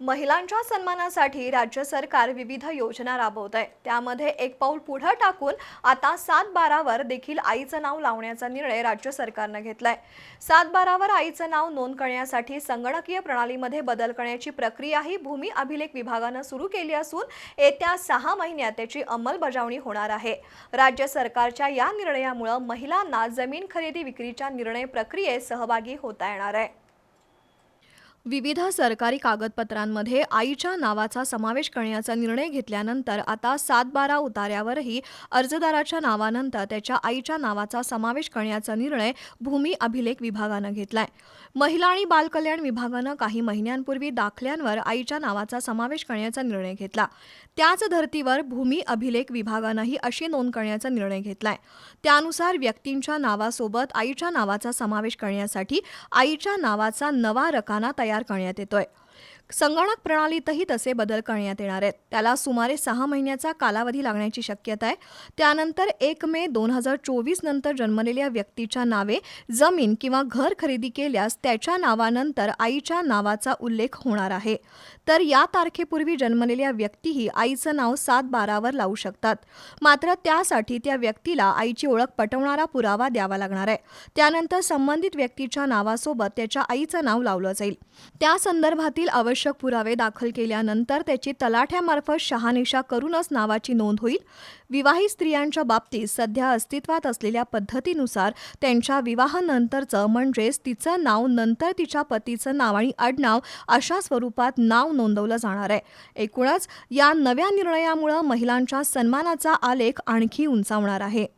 महिलांच्या सन्मानासाठी राज्य सरकार विविध योजना राबवत आहे त्यामध्ये एक पाऊल पुढं टाकून आता सात बारावर देखील आईचं नाव लावण्याचा निर्णय राज्य सरकारनं घेतलाय. सात बारावर आईचं नाव नोंद करण्यासाठी संगणकीय प्रणालीमध्ये बदल करण्याची प्रक्रियाही भूमी अभिलेख विभागानं सुरू केली असून येत्या सहा महिन्यात त्याची अंमलबजावणी होणार आहे. राज्य सरकारच्या या निर्णयामुळे महिलांना जमीन खरेदी विक्रीच्या निर्णय प्रक्रियेत सहभागी होता येणार आहे. विविध सरकारी कागदपत्रांमध्ये आईच्या नावाचा समावेश करण्याचा निर्णय घेतल्यानंतर आता सात बारा उतार्यावरही अर्जदाराच्या नावानंतर त्याच्या आईच्या नावाचा समावेश करण्याचा निर्णय भूमी अभिलेख विभागानं घेतलाय. महिला आणि बालकल्याण विभागानं काही महिन्यांपूर्वी दाखल्यांवर आईच्या नावाचा समावेश करण्याचा निर्णय घेतला. त्याच धर्तीवर भूमी अभिलेख विभागानंही अशी नोंद करण्याचा निर्णय घेतलाय. त्यानुसार व्यक्तींच्या नावासोबत आईच्या नावाचा समावेश करण्यासाठी आईच्या नावाचा नवा रकाना तयार करण्यात येतोय संगणक प्रणालीतही तसे बदल करण्यात येणार आहेत. त्याला सुमारे सहा महिन्याचा कालावधी लागण्याची शक्यता आहे. त्यानंतर एक मे दोन हजार चोवीस नंतर जन्मलेल्या व्यक्तीच्या नावे जमीन किंवा घर खरेदी केल्यास त्याच्या नावानंतर आईच्या नावाचा उल्लेख होणार आहे. तर या तारखेपूर्वी जन्मलेल्या व्यक्तीही आईचं नाव सात बारावर लावू शकतात. मात्र त्यासाठी त्या व्यक्तीला आईची ओळख पटवणारा पुरावा द्यावा लागणार आहे. त्यानंतर संबंधित व्यक्तीच्या नावासोबत त्याच्या आईचं नाव लावलं जाईल. त्या संदर्भातील आवश्यक पुरावे दाखल केल्यानंतर त्याची तलाठ्यामार्फत शहानिशा करूनच नावाची नोंद होईल. विवाहित स्त्रियांच्या बाबतीत सध्या अस्तित्वात असलेल्या पद्धतीनुसार त्यांच्या विवाहानंतरचं म्हणजेच तिचं नाव नंतर तिच्या पतीचं नाव आणि आडनाव अशा स्वरूपात नाव नोंदवलं जाणार आहे. एकूणच या नव्या निर्णयामुळं महिलांच्या सन्मानाचा आलेख आणखी उंचावणार आहे.